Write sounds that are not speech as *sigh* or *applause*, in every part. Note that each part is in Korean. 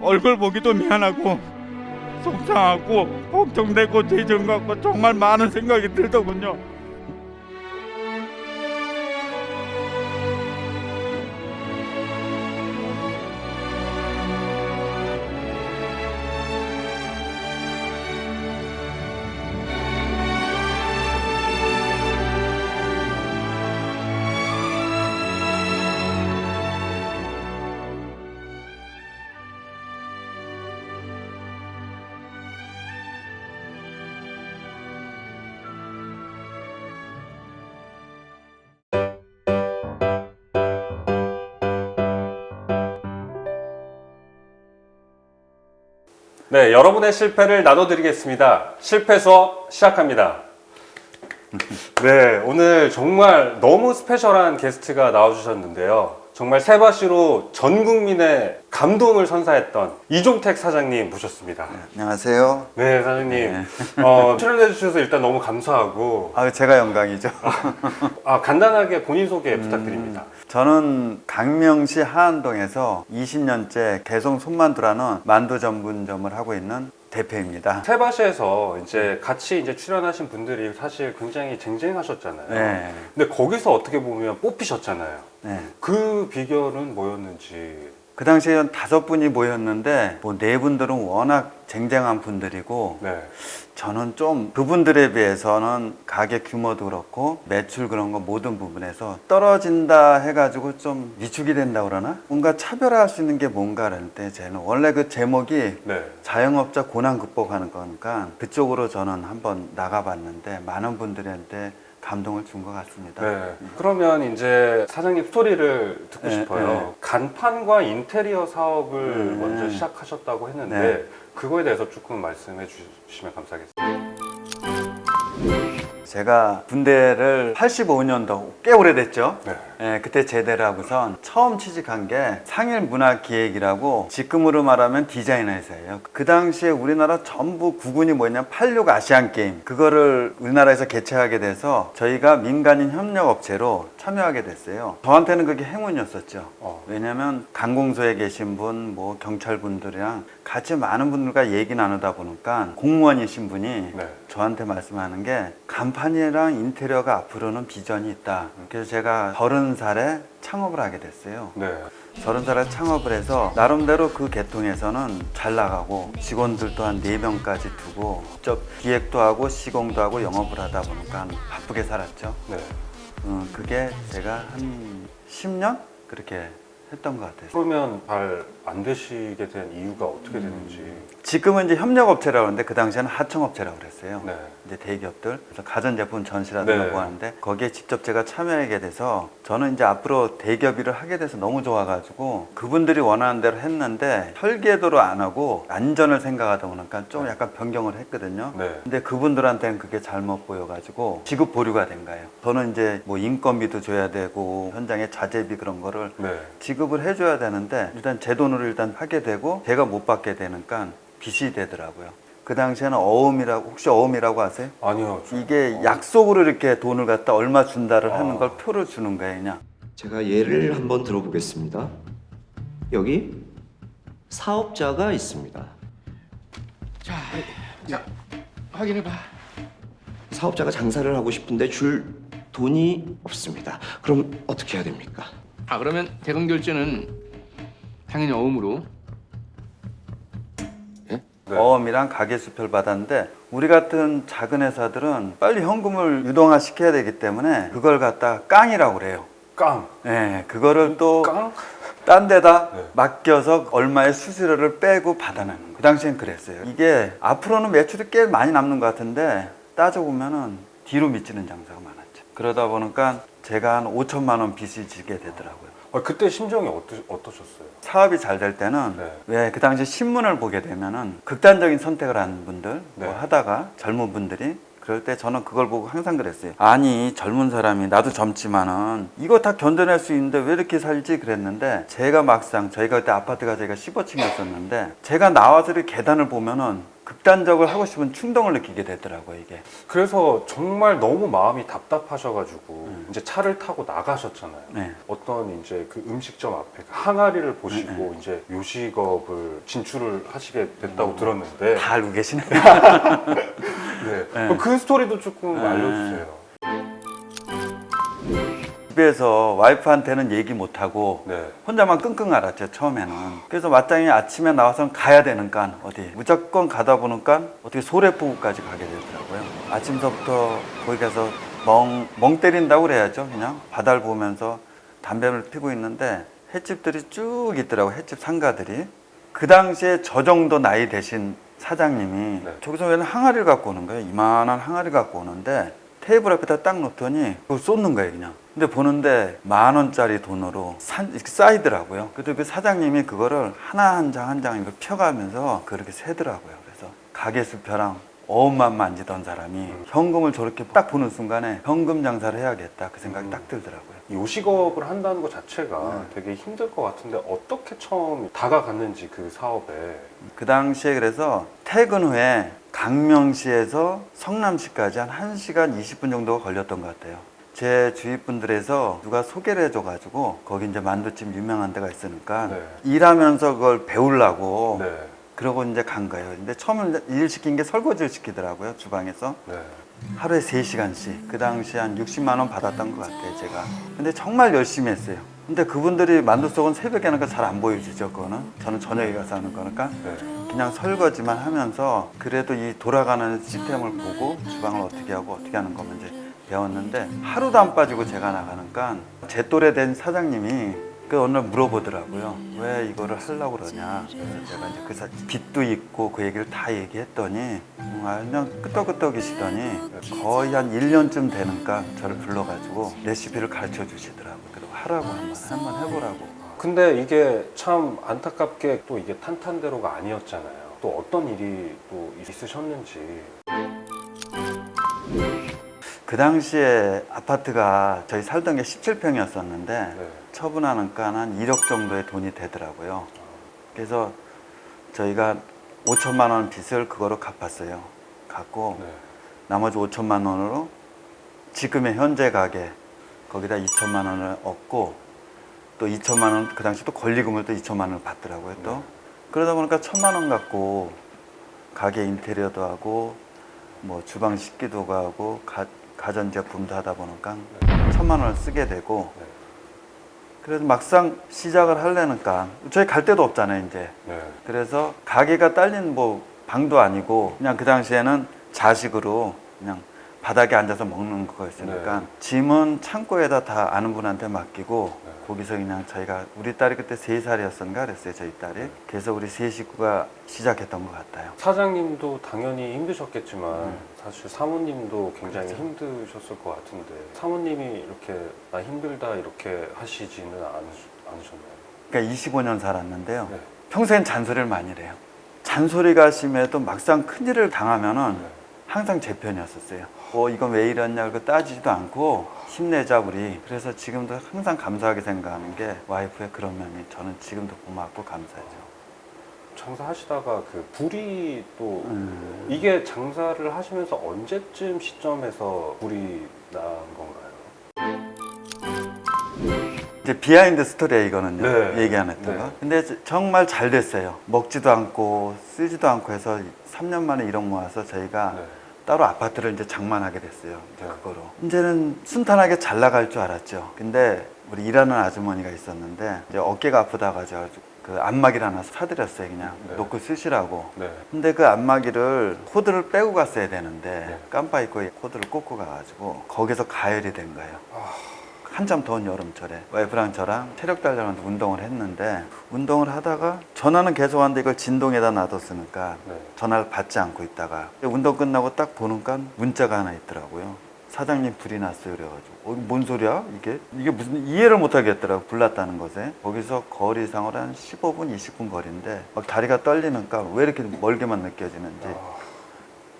얼굴 보기도 미안하고 속상하고 걱정되고 죄정 같고 정말 많은 생각이 들더군요. 네, 여러분의 실패를 나눠드리겠습니다. 실패 수업 시작합니다. *laughs* 네, 오늘 정말 너무 스페셜한 게스트가 나와주셨는데요. 정말 세바시로 전 국민의 감동을 선사했던 이종택 사장님 모셨습니다. 안녕하세요. 네, 사장님. 어, *laughs* 출연해 주셔서 일단 너무 감사하고, 아, 제가 영광이죠. 아, 간단하게 본인 소개 부탁드립니다. 저는 강명시 하안동에서 20년째 개성 손만두라는 만두 전문점을 하고 있는 대표입니다. 세바시에서 이제 같이 이제 출연하신 분들이 사실 굉장히 쟁쟁하셨잖아요. 네. 근데 거기서 어떻게 보면 뽑히셨잖아요. 네. 그 비결은 뭐였는지. 그 당시에 한 다섯 분이 모였는데 뭐 네 분들은 워낙 쟁쟁한 분들이고 네. 저는 좀 그분들에 비해서는 가게 규모도 그렇고 매출 그런 거 모든 부분에서 떨어진다 해가지고 좀 위축이 된다 그러나 뭔가 차별화할 수 있는 게 뭔가 그럴 때 저는 원래 그 제목이 네. 자영업자 고난 극복하는 거니까 그쪽으로 저는 한번 나가봤는데 많은 분들한테 감동을 준 것 같습니다. 네. 그러면 이제 사장님 스토리를 듣고 네, 싶어요. 네. 간판과 인테리어 사업을 네. 먼저 시작하셨다고 했는데 네. 그거에 대해서 조금 말씀해 주시면 감사하겠습니다. 제가 군대를 85년도 꽤 오래됐죠. 네. 예, 그때 제대를 하고선 처음 취직한 게 상일문화기획이라고 지금으로 말하면 디자인 회사예요. 그 당시에 우리나라 전부 구군이 뭐냐 86 아시안 게임 그거를 우리나라에서 개최하게 돼서 저희가 민간인 협력업체로 참여하게 됐어요. 저한테는 그게 행운이었었죠. 어. 왜냐면 강공소에 계신 분, 뭐 경찰분들이랑 같이 많은 분들과 얘기 나누다 보니까 공무원이신 분이 네. 저한테 말씀하는 게 간판이랑 인테리어가 앞으로는 비전이 있다. 그래서 제가 서른 살에 창업을 하게 됐어요. 네. 서른 살에 창업을 해서 나름대로 그 계통에서는 잘 나가고 직원들도 한 네명까지 두고 직접 기획도 하고 시공도 하고 영업을 하다 보니까 바쁘게 살았죠. 네. 어, 그게 제가 한 10년 그렇게 했던 것 같아요. 그러면 잘 안 되시게 된 이유가 어떻게 음. 되는지. 지금은 이제 협력업체라고 하는데 그 당시에는 하청업체라고 그랬어요. 네. 이제 대기업들 그래서 가전제품 전시라든가 네. 뭐 하는데 거기에 직접 제가 참여하게 돼서 저는 이제 앞으로 대기업 일을 하게 돼서 너무 좋아가지고 그분들이 원하는 대로 했는데 설계도로 안 하고 안전을 생각하다 보니까 좀 약간 변경을 했거든요. 네. 근데 그분들한테는 그게 잘못 보여가지고 지급 보류가 된 거예요. 저는 이제 뭐 인건비도 줘야 되고 현장에 자재비 그런 거를 네. 지 급을 해줘야 되는데 일단 제 돈으로 일단 하게 되고 제가 못 받게 되니까 빚이 되더라고요. 그 당시에는 어음이라고 혹시 어음이라고 아세요? 아니요. 저- 이게 약속으로 이렇게 돈을 갖다 얼마 준다를 하는 아. 걸 표를 주는 그냥. 제가 예를 한번 들어보겠습니다. 여기 사업자가 있습니다. 자, 자 확인해 봐. 사업자가 장사를 하고 싶은데 줄 돈이 없습니다. 그럼 어떻게 해야 됩니까? 아 그러면 대금 결제는 당연히 어음으로. 네. 어음이랑 가계 수표를 받았는데 우리 같은 작은 회사들은 빨리 현금을 유동화 시켜야 되기 때문에 그걸 갖다 깡이라고 그래요. 깡. 예, 그거를 또 깡? 딴 데다 네. 맡겨서 얼마의 수수료를 빼고 받아내는 거예요. 그 당시엔 그랬어요. 이게 앞으로는 매출이 꽤 많이 남는 것 같은데 따져보면은 뒤로 미치는 장사가 많았죠. 그러다 보니까 제가 한 5천만 원 빚을 지게 되더라고요. 아, 그때 심정이 어떠, 어떠셨어요? 사업이 잘 될 때는 네. 왜 그 당시 신문을 보게 되면은 극단적인 선택을 하는 분들 뭐 네. 하다가 젊은 분들이 그럴 때 저는 그걸 보고 항상 그랬어요. 아니 젊은 사람이 나도 젊지만은 이거 다 견뎌낼 수 있는데 왜 이렇게 살지 그랬는데 제가 막상 저희가 그때 아파트가 저희가 15층이었었는데 제가 나와서 계단을 보면은 극단적으로 하고 싶은 충동을 느끼게 되더라고요 이게 그래서 정말 너무 마음이 답답하셔가지고 이제 차를 타고 나가셨잖아요. 네. 어떤 이제 그 음식점 앞에 그 항아리를 보시고 이제 요식업을 진출을 하시게 됐다고 들었는데 다 알고 계시네 *laughs* 네. 네. 그 스토리도 조금 네. 알려주세요. 집에서 와이프한테는 얘기 못하고 네. 혼자만 끙끙 앓았죠 처음에는. 그래서 마땅히 아침에 나와서 가야 되는까 어디 무조건 가다 보니까 어떻게 소래포구까지 가게 되더라고요. 아침서부터 거기 가서 멍, 멍 때린다고 그래야죠 그냥. 바다를 보면서 담배를 피고 있는데 횟집들이 쭉 있더라고요 횟집 상가들이. 그 당시에 저 정도 나이 되신 사장님이 네. 저기서 왜 항아리를 갖고 오는 거예요. 이만한 항아리를 갖고 오는데 테이블 앞에다 딱 놓더니 그걸 쏟는 거예요 그냥 근데 보는데 만 원짜리 돈으로 산, 이렇게 쌓이더라고요 그래도 그 사장님이 그거를 하나 한 장 한 장 이렇게 펴가면서 그렇게 세더라고요 그래서 가게 수표랑 어음만 만지던 사람이 현금을 저렇게 딱 보는 순간에 현금 장사를 해야겠다 그 생각이 딱 들더라고요 요식업을 한다는 것 자체가 네. 되게 힘들 것 같은데 어떻게 처음 다가갔는지 그 사업에 그 당시에 그래서 퇴근 후에 강명시에서 성남시까지 한 1시간 20분 정도가 걸렸던 것 같아요. 제 주위 분들에서 누가 소개를 해줘가지고 거기 이제 만두집 유명한 데가 있으니까 네. 일하면서 그걸 배우려고 네. 그러고 이제 간 거예요. 근데 처음 일 시킨 게 설거지를 시키더라고요 주방에서 네. 하루에 3시간씩 그 당시에 한 60만 원 받았던 것 같아요 제가 근데 정말 열심히 했어요 근데 그분들이 만두 속은 새벽에 하는 거 잘 안 보여지죠 그거는 저는 저녁에 가서 하는 거니까 네. 그냥 설거지만 하면서 그래도 이 돌아가는 시스템을 보고 주방을 어떻게 하고 어떻게 하는 거만 이제 배웠는데 하루도 안 빠지고 제가 나가니까 제 또래 된 사장님이 그 어느 날 물어보더라고요. 왜 이거를 하려고 그러냐. 그래서 제가 이제 그 사- 빚도 있고 그 얘기를 다 얘기했더니 음, 아, 그냥 끄떡끄떡이시더니 거의 한 1년쯤 되니까 저를 불러가지고 레시피를 가르쳐 주시더라고요. 그리고 하라고 한번 한번 해보라고. 근데 이게 참 안타깝게 또 이게 탄탄대로가 아니었잖아요. 또 어떤 일이 또 있으셨는지. 그 당시에 아파트가 저희 살던 게 17평이었었는데 네. 처분하는 간한 1억 정도의 돈이 되더라고요. 그래서 저희가 5천만 원 빚을 그거로 갚았어요. 갚고 네. 나머지 5천만 원으로 지금의 현재 가게 거기다 2천만 원을 얻고 또 2천만 원 그 당시 또 권리금을 또 2천만 원을 받더라고요 또 그러다 보니까 천만 원 갖고 가게 인테리어도 하고 뭐 주방 식기도 하고 가, 가전 제품도 하다 보니까 천만 원을 쓰게 되고 네. 그래서 막상 시작을 하려니까 저희 갈 데도 없잖아요 이제 네. 그래서 가게가 딸린 뭐 방도 아니고 그냥 그 당시에는 자식으로 그냥 바닥에 앉아서 먹는 거였으니까 네. 짐은 창고에다 다 아는 분한테 맡기고 네. 거기서 그냥 저희가 우리 딸이 그때 세 살이었던가 그랬어요 저희 딸이 그래서 우리 세 식구가 시작했던 것 같아요 사장님도 당연히 힘드셨겠지만 네. 사실 사모님도 굉장히 그렇죠. 힘드셨을 것 같은데 사모님이 이렇게 나 힘들다 이렇게 하시지는 않으, 않으셨나요? 그러니까 25년 살았는데요 네. 평소엔 잔소리를 많이 해요 잔소리가 심해도 막상 큰일을 당하면은 네. 항상 제 편이었었어요. 뭐 이건 왜 이랬냐 이거 따지지도 않고 힘내자 우리. 그래서 지금도 항상 감사하게 생각하는 게 와이프의 그런 면이 저는 지금도 고맙고 감사하죠. 장사하시다가 그 불이 또 음. 이게 장사를 하시면서 언제쯤 시점에서 불이 난 건가요? 이제 비하인드 스토리야 이거는요. 네. 얘기 안 했던 네. 거. 근데 정말 잘 됐어요. 먹지도 않고 쓰지도 않고 해서 3년 만에 1억 모아서 저희가 네. 따로 아파트를 이제 장만하게 됐어요. 이제 네. 그거로. 이제는 순탄하게 잘 나갈 줄 알았죠. 근데 우리 일하는 아주머니가 있었는데 이제 어깨가 아프다 가지고 그 안마기를 하나 사드렸어요. 그냥 네. 놓고 쓰시라고. 네. 근데 그 안마기를 코드를 빼고 갔어야 되는데 네. 깜빡 잊고 코드를 꽂고 가가지고 거기서 가열이 된 거예요. 한참 더운 여름철에 와이프랑 저랑 체력 단련하면서 운동을 했는데 운동을 하다가 전화는 계속 하는데 이걸 진동에다 놔뒀으니까 네. 전화를 받지 않고 있다가 운동 끝나고 딱 보니까 문자가 하나 있더라고요. 사장님 불이 났어요 그래가지고. 어, 뭔 소리야? 이게? 이게 무슨 이해를 못 하겠더라고 불 났다는 것에. 거기서 거리상으로 한 15분 20분 거리인데 막 다리가 떨리니까 왜 이렇게 멀게만 느껴지는지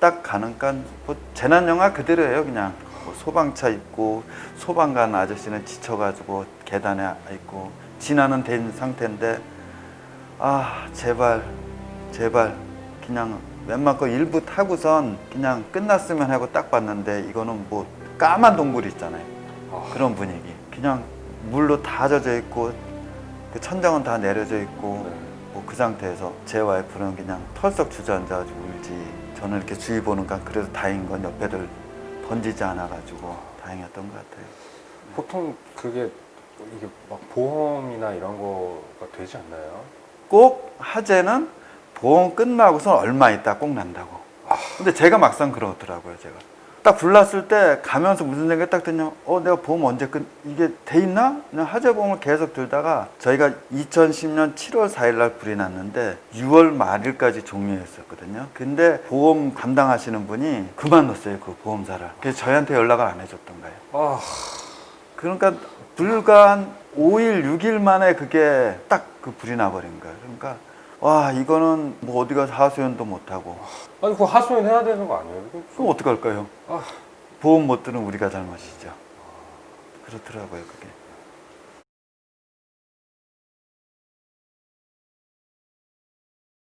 딱 가니까 뭐 재난 영화 그대로예요 그냥. 뭐 소방차 있고 소방관 아저씨는 지쳐가지고 계단에 있고 진화는 된 상태인데 아 제발 제발 그냥 웬만큼 일부 타고선 그냥 끝났으면 하고 딱 봤는데 이거는 뭐 까만 동굴 있잖아요. 그런 분위기. 그냥 물로 다 젖어 있고 그 천장은 다 내려져 있고 네. 뭐그 상태에서 제 와이프는 그냥 털썩 주저앉아가지고 울지. 저는 이렇게 주위 보는가 그래도 다행인 건 옆에들 던지지 않아가지고 다행이었던 것 같아요. 보통 그게 이게 막 보험이나 이런 거가 되지 않나요? 꼭 하재는 보험 끝나고선 얼마 있다 꼭 난다고. 근데 제가 막상 그러더라고요, 제가. 딱 불났을 때 가면서 무슨 생각이 딱 드냐면, 어, 내가 보험 언제 끝, 이게 돼 있나? 그냥 하재 보험을 계속 들다가 저희가 2010년 7월 4일 날 불이 났는데 6월 말일까지 종료했었거든요. 근데 보험 담당하시는 분이 그만뒀어요, 그 보험사를. 그래서 저희한테 연락을 안 해줬던 거예요. 아, 그러니까 불과 한 5일, 6일 만에 그게 딱 그 불이 나버린 거예요. 그러니까 와 이거는 뭐 어디 가서 하소연도 못 하고 아니 그거 하소연 해야 되는 거 아니에요? 그럼 어떡할까요? 아. 보험 못 드는 우리가 잘못이죠. 그렇더라고요. 그게.